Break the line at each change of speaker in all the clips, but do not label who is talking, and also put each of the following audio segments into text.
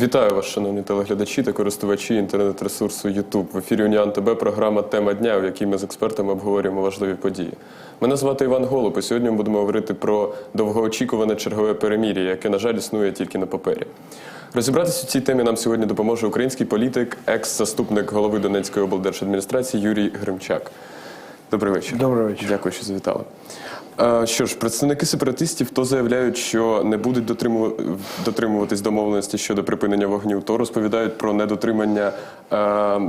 Вітаю вас, шановні телеглядачі та користувачі інтернет-ресурсу YouTube. В ефірі Уніан ТБ програма Тема дня, в якій ми з експертами обговорюємо важливі події. Мене звати Іван Голуб, і сьогодні ми будемо говорити про довгоочікуване чергове перемір'я, яке, на жаль, існує тільки на папері. Розібратися у цій темі нам сьогодні допоможе український політик, екс-заступник голови Донецької облдержадміністрації Юрій Гримчак. Добрий вечір.
Добрий вечір.
Дякую, що завітали. Що ж, представники сепаратистів то заявляють, що не будуть дотримуватись домовленості щодо припинення вогню, то розповідають про недотримання е,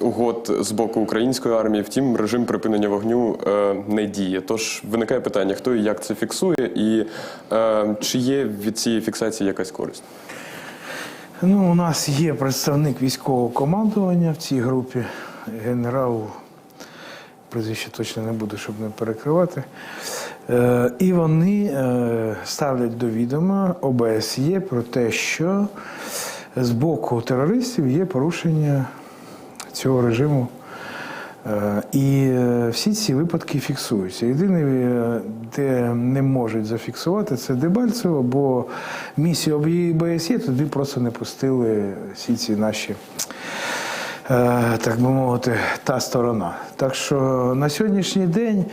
угод з боку української армії. Втім, режим припинення вогню е, не діє. Тож виникає питання, хто і як це фіксує, і е, чи є від цієї фіксації якась користь?
Ну, у нас є представник військового командування в цій групі, генерал, прізвище точно не буду, щоб не перекривати. Е, і вони е, ставлять до відома ОБСЄ про те, що з боку терористів є порушення цього режиму. Е, І всі ці випадки фіксуються. Єдине, де не можуть зафіксувати, це Дебальцево, бо місію ОБСЄ туди просто не пустили всі ці наші, так би мовити, та сторона. Так що на сьогоднішній день,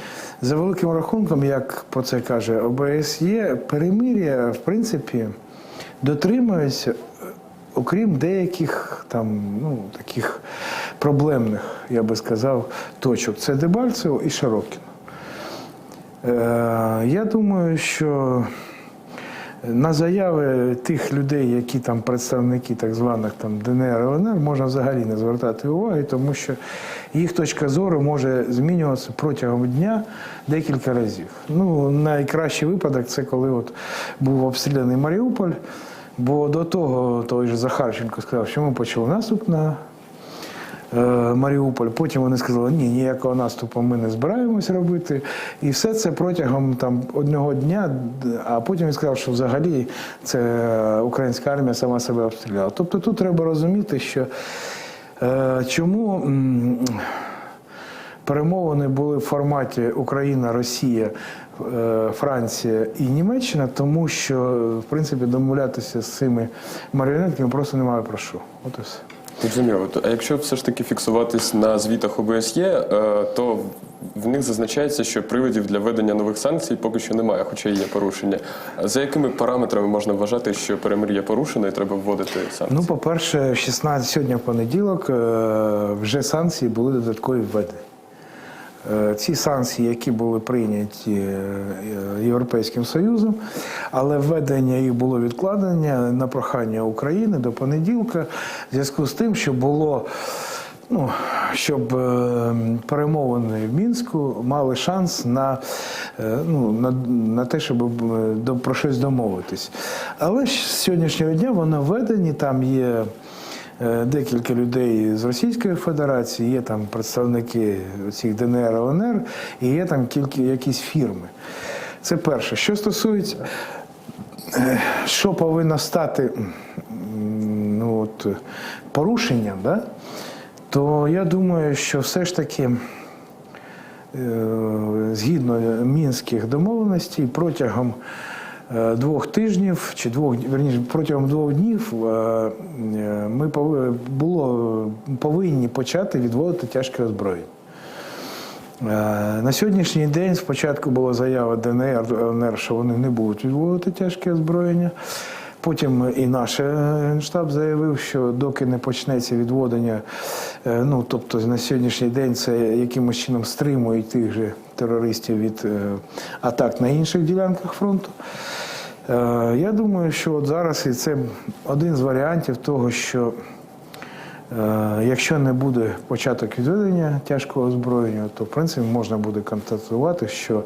за великим рахунком, як про це каже ОБСЄ, перемир'я, в принципі, дотримується окрім деяких там ну таких проблемних, я би сказав, точок. Це Дебальцево і Широкіно. Е, я думаю, що на заяви тих людей, які там представники так званих там ДНР ЛНР, можна взагалі не звертати уваги, тому що їх точка зору може змінюватися протягом дня декілька разів. Ну, найкращий випадок це коли от був обстріляний Маріуполь. Бо до того той же Захарченко сказав, що ми почали наступ на Маріуполь. Потім вони сказали, ні, ніякого наступу ми не збираємось робити. І все це протягом там одного дня. А потім він сказав, що взагалі це українська армія сама себе обстріляла. Тобто тут треба розуміти, що е, чому. Перемовини були в форматі Україна, Росія, е, Франція і Німеччина, тому що в принципі домовлятися з цими маріонетками просто немає про що. От і все.
Зрозуміло. А якщо все ж таки фіксуватись на звітах ОБСЄ, е, то в них зазначається, що приводів для введення нових санкцій поки що немає, хоча є порушення. За якими параметрами можна вважати, що перемир'я порушено і треба вводити санкції?
Ну, по-перше, 16 сьогодні понеділок е, вже санкції були додаткові введені. Е, Ці санкції, які були прийняті е, Європейським Союзом, але введення їх було відкладення на прохання України до понеділка, в зв'язку з тим, що було. Ну, щоб е, перемовини в Мінську мали шанс на, ну, на, на те, щоб до- про щось домовитись. Але з сьогоднішнього дня воно введені, там є декілька людей з Російської Федерації, є там представники цих ДНР, ЛНР, і є там кілька якісь фірми. Це перше. Що стосується, е, що повинно стати ну, от, порушенням, да? то я думаю, що все ж таки. Е, згідно мінських домовленостей протягом е, двох тижнів чи двох верніше, протягом двох днів е, е, ми було повинні почати відводити тяжке озброєння. Е, На сьогоднішній день спочатку була заява ДНР, ЛНР, що вони не будуть відводити тяжке озброєння. Потім і наш е, генштаб заявив, що доки не почнеться відводення, е, ну тобто на сьогоднішній день це якимось чином стримують тих же терористів від е, атак на інших ділянках фронту. Я думаю, що от зараз і це один з варіантів того, що Якщо не буде початок відведення тяжкого озброєння, то в принципі можна буде констатувати, що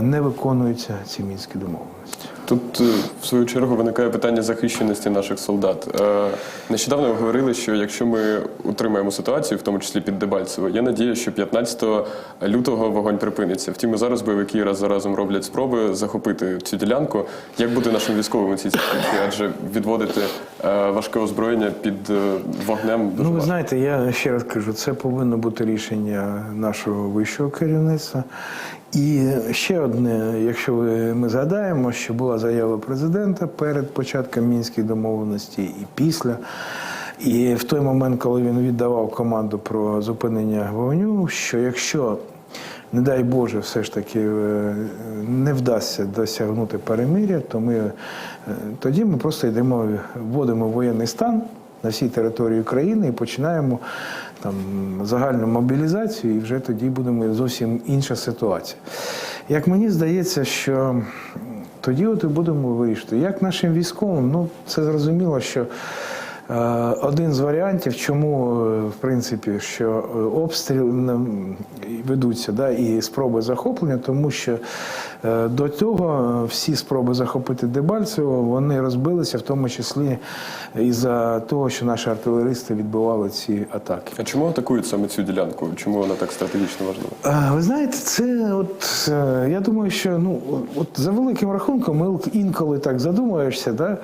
не виконуються ці мінські домовленості.
Тут е, в свою чергу виникає питання захищеності наших солдат. Е, Нещодавно ви говорили, що якщо ми утримаємо ситуацію, в тому числі під Дебальцево, є надія, що 15 лютого вогонь припиниться. Втім, і зараз бойовики раз за разом роблять спроби захопити цю ділянку. Як буде нашим військовим у цій ситуації? Адже відводити е, важке озброєння під вогнем дуже
Ну, ви знаєте, я ще раз кажу, це повинно бути рішення нашого вищого керівництва. І ще одне, якщо ви, ми згадаємо, що була заява президента перед початком мінських домовленостей і після. І в той момент, коли він віддавав команду про зупинення вогню, що якщо, не дай Боже, все ж таки е, не вдасться досягнути перемиря, то ми е, тоді ми просто йдемо, вводимо воєнний стан на всій території України і починаємо там загальну мобілізацію, і вже тоді будемо зовсім інша ситуація. Як мені здається, що тоді от і будемо вирішити. Як нашим військовим, ну це зрозуміло, що один з варіантів, чому е, в принципі що е, обстріли ведуться, да, і спроби захоплення, тому що е, до цього е, всі спроби захопити Дебальцево вони розбилися, в тому числі із-за того, що наші артилеристи відбивали ці атаки.
А чому атакують саме цю ділянку? Чому вона так стратегічно важлива?
Ви знаєте, це от е, я думаю, що ну от за великим рахунком, ми інколи так задумуєшся, да.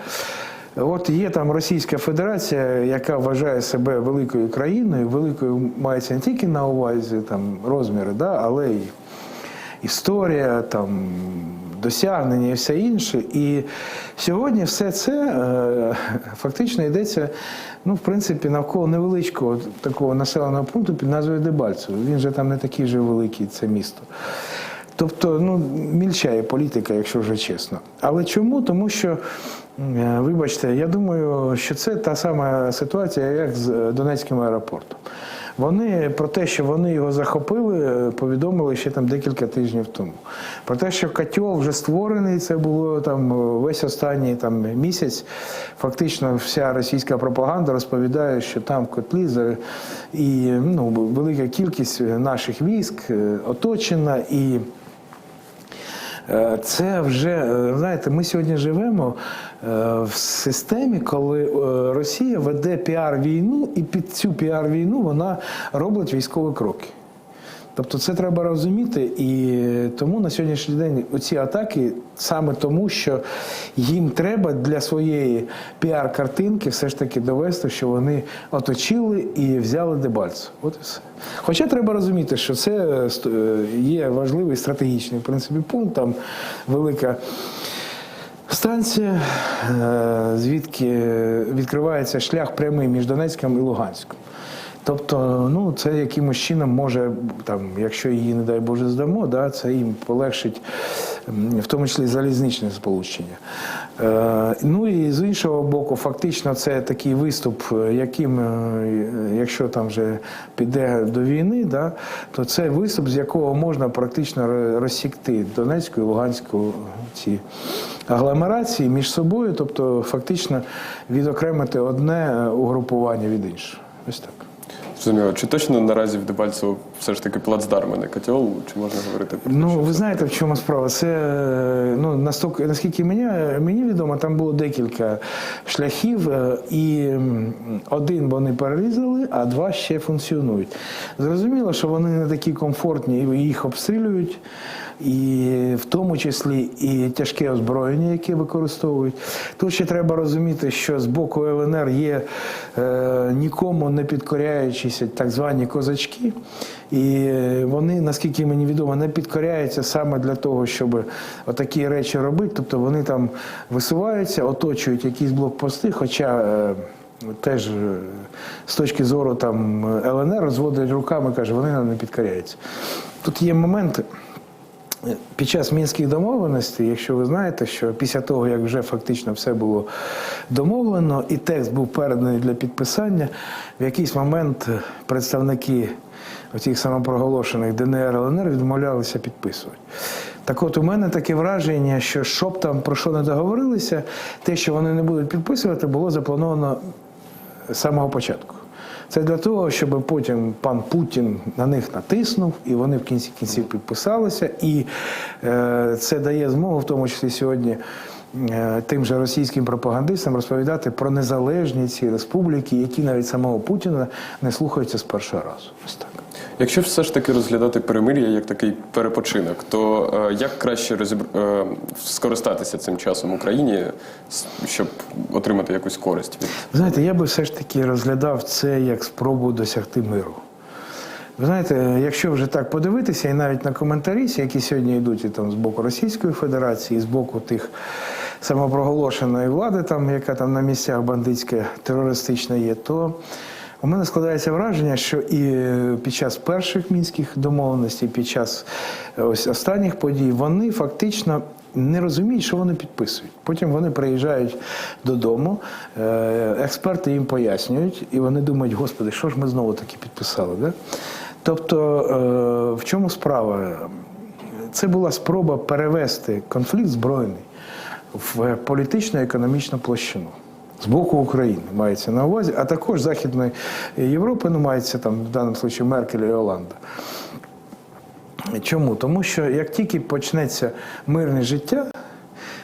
От є там Російська Федерація, яка вважає себе великою країною. Великою мається не тільки на увазі там розміри, да, але й історія, там досягнення і все інше. І сьогодні все це е, фактично йдеться, ну, в принципі, навколо невеличкого такого населеного пункту під назвою Дебальцево. Він же там не такий же великий, це місто. Тобто, ну, мільчає політика, якщо вже чесно. Але чому? Тому що, е, вибачте, я думаю, що це та сама ситуація, як з е, Донецьким аеропортом. Вони про те, що вони його захопили, е, повідомили ще там декілька тижнів тому. Про те, що котел вже створений, це було там весь останній там місяць. Фактично, вся російська пропаганда розповідає, що там котлі і ну, велика кількість наших військ оточена і. Е, Це вже е, знаєте, ми сьогодні живемо е, в системі, коли Росія веде піар-війну, і під цю піар-війну вона робить військові кроки. Тобто це треба розуміти, і тому на сьогоднішній день оці атаки саме тому, що їм треба для своєї піар-картинки все ж таки довести, що вони оточили і взяли Дебальцев. От і все. Хоча треба розуміти, що це е, є важливий стратегічний в принципі пункт, там велика. Станція, е, звідки відкривається шлях прямий між Донецьком і Луганськом. Тобто, ну це якимось чином може, там, якщо її, не дай Боже, здамо, да, це їм полегшить, в тому числі залізничне сполучення. Е, ну і з іншого боку, фактично, це такий виступ, яким, е, якщо там вже піде до війни, да, то це виступ, з якого можна практично розсікти Донецьку і Луганську ці агломерації між собою, тобто фактично відокремити одне е, угрупування від іншого. Ось так.
Зрозуміло, чи точно наразі в Дебальцево все ж таки плацдарм, а не котел? Чи можна говорити про
Ну, ви знаєте, в чому справа? Це ну настільки, наскільки мені, мені відомо, там було декілька шляхів, е, і один вони перерізали, а два ще функціонують. Зрозуміло, що вони не такі комфортні, і їх обстрілюють. І в тому числі і тяжке озброєння, яке використовують. Тут ще треба розуміти, що з боку ЛНР є е, нікому не підкоряючіся так звані козачки, і вони, наскільки мені відомо, не підкоряються саме для того, щоб отакі речі робити. Тобто вони там висуваються, оточують якісь блокпости, хоча. е, Теж е, з точки зору там ЛНР розводять руками, каже, вони нам не підкоряються. Тут є моменти. Під час мінських домовленостей, якщо ви знаєте, що після того, як вже фактично все було домовлено, і текст був переданий для підписання, в якийсь момент представники оцих самопроголошених ДНР ЛНР відмовлялися підписувати. Так от у мене таке враження, що щоб там про що не договорилися, те, що вони не будуть підписувати, було заплановано з самого початку. Це для того, щоб потім пан Путін на них натиснув, і вони в кінці кінців підписалися. І е, це дає змогу, в тому числі сьогодні, е, тим же російським пропагандистам розповідати про незалежні ці республіки, які навіть самого Путіна не слухаються з першого разу. Ось так.
Якщо все ж таки розглядати перемир'я як такий перепочинок, то е, як краще розібр... е, скористатися цим часом Україні, щоб отримати якусь користь від
Знаєте, я би все ж таки розглядав це як спробу досягти миру. Ви знаєте, якщо вже так подивитися, і навіть на коментарі, які сьогодні йдуть і там з боку Російської Федерації, і з боку тих самопроголошеної влади, там, яка там на місцях бандитська терористична є, то у мене складається враження, що і під час перших мінських домовленостей, під час е, ось останніх подій, вони фактично не розуміють, що вони підписують. Потім вони приїжджають додому, е, експерти їм пояснюють, і вони думають, господи, що ж ми знову таки підписали? Да? Тобто, е, в чому справа? Це була спроба перевести конфлікт збройний в політично економічну площину. З боку України мається на увазі, а також Західної Європи, ну мається там в даному випадку Меркель і Оланда. Чому? Тому що як тільки почнеться мирне життя,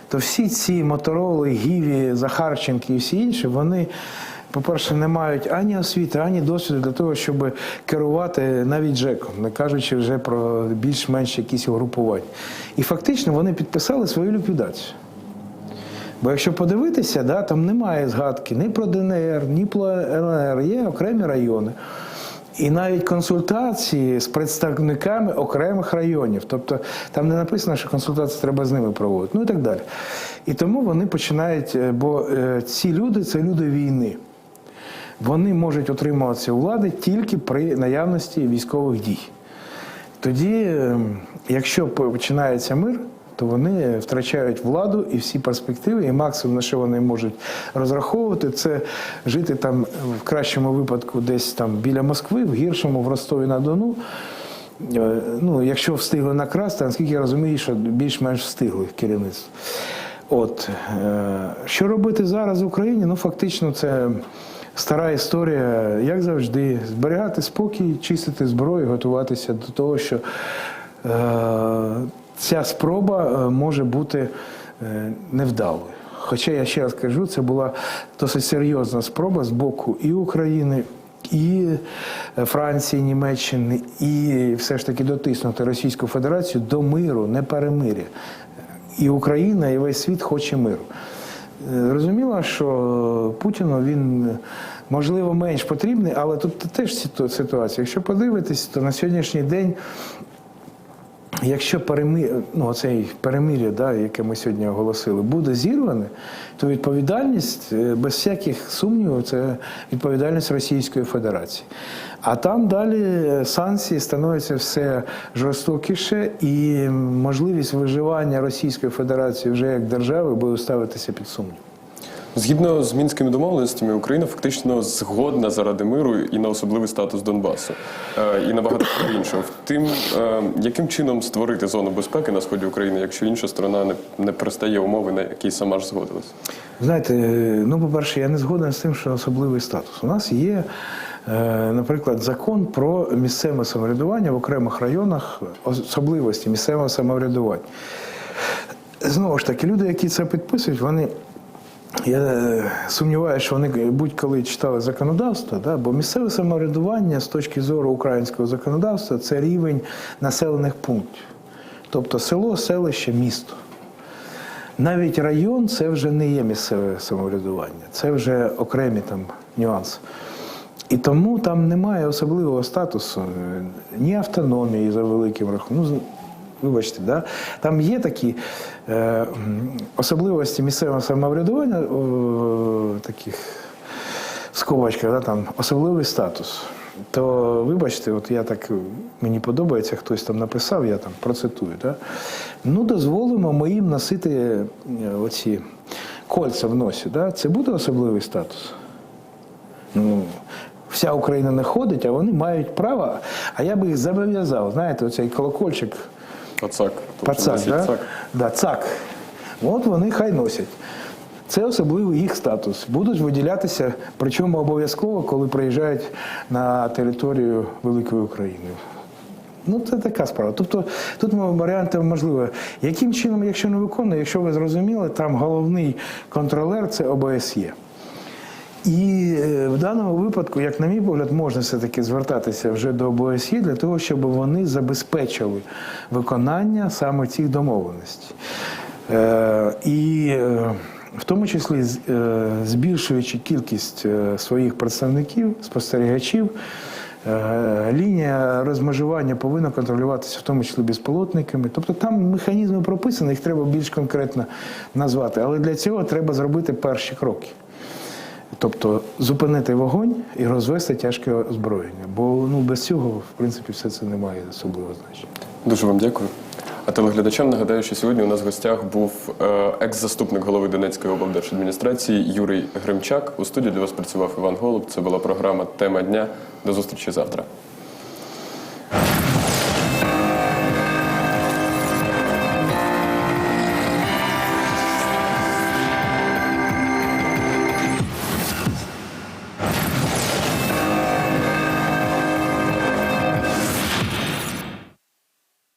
то всі ці мотороли, гіві, Захарченки і всі інші, вони, по-перше, не мають ані освіти, ані досвіду для того, щоб керувати навіть ЖЕКом, не кажучи вже про більш-менш якісь угрупування. І фактично вони підписали свою ліквідацію. Бо якщо подивитися, да, там немає згадки ні про ДНР, ні про ЛНР, є окремі райони. І навіть консультації з представниками окремих районів. Тобто там не написано, що консультації треба з ними проводити, ну і так далі. І тому вони починають, е, бо е, ці люди це люди війни. Вони можуть отримуватися у влади тільки при наявності військових дій. Тоді, е, якщо починається мир, то вони втрачають владу і всі перспективи, і максимум, на що вони можуть розраховувати, це жити там в кращому випадку десь там біля Москви, в гіршому в Ростові на Дону. Е, Ну, якщо встигли накрасти, наскільки я розумію, що більш-менш встигли керівництво. От е, що робити зараз в Україні? Ну, фактично, це стара історія, як завжди, зберігати спокій, чистити зброю, готуватися до того, що е, ця спроба е, може бути е, невдалою. Хоча я ще раз кажу, це була досить серйозна спроба з боку і України, і е, Франції, Німеччини, і все ж таки дотиснути Російську Федерацію до миру, не перемиря. І Україна, і весь світ хоче миру. Зрозуміло, що Путіну він можливо менш потрібний, але тут теж ситуація. Якщо подивитись, то на сьогоднішній день Якщо перемир, ну, оцей перемир'я, да, яке ми сьогодні оголосили, буде зірване, то відповідальність е, без всяких сумнівів це відповідальність Російської Федерації. А там далі е, санкції становляться все жорстокіше, і можливість виживання Російської Федерації вже як держави буде ставитися під сумнів.
Згідно з мінськими домовленостями, Україна фактично згодна заради миру і на особливий статус Донбасу, Е, і на багато іншого. Втім, е, яким чином створити зону безпеки на сході України, якщо інша сторона не, не пристає умови, на які сама ж згодилась?
Знаєте, е, ну, по-перше, я не згоден з тим, що особливий статус. У нас є, наприклад, закон про місцеве самоврядування в окремих районах, особливості місцевого самоврядування. Знову ж таки, люди, які це підписують, вони. Я е, сумніваюся, що вони будь-коли читали законодавство, да? бо місцеве самоврядування з точки зору українського законодавства це рівень населених пунктів. Тобто село, селище, місто. Навіть район це вже не є місцеве самоврядування, це вже окремі там нюанси. І тому там немає особливого статусу, е, ні автономії за великим рахунком. Ну, вибачте, да? там є такі е, особливості місцевого самоврядування, о, таких скобочках, да, там, особливий статус. То вибачте, от я так мені подобається, хтось там написав, я там процитую. Да? Ну, дозволимо ми їм носити е, оці кольця в носі. Да? Це буде особливий статус. Ну, вся Україна не ходить, а вони мають право. А я би їх зобов'язав. Знаєте, оцей колокольчик,
Пацак.
пацак, да?
цак.
Да, цак. От вони хай носять. Це особливий їх статус. Будуть виділятися, причому обов'язково, коли приїжджають на територію Великої України. Ну, це така справа. Тобто тут варіанти можливі. Яким чином, якщо не виконує, якщо ви зрозуміли, там головний контролер це ОБСЄ. І е, в даному випадку, як на мій погляд, можна все-таки звертатися вже до ОБСЄ для того, щоб вони забезпечили виконання саме цих домовленостей. Е, і е, в тому числі збільшуючи кількість своїх представників, спостерігачів Лінія розмежування повинна контролюватися, в тому числі безпілотниками. Тобто там механізми прописані, їх треба більш конкретно назвати. Але для цього треба зробити перші кроки. Тобто зупинити вогонь і розвести тяжке озброєння. Бо ну, без цього, в принципі, все це не має особливого значення.
Дуже вам дякую. А телеглядачам нагадаю, що сьогодні у нас в гостях був е, екс-заступник голови Донецької облдержадміністрації Юрій Гримчак. У студії для вас працював Іван Голуб. Це була програма Тема дня. До зустрічі завтра.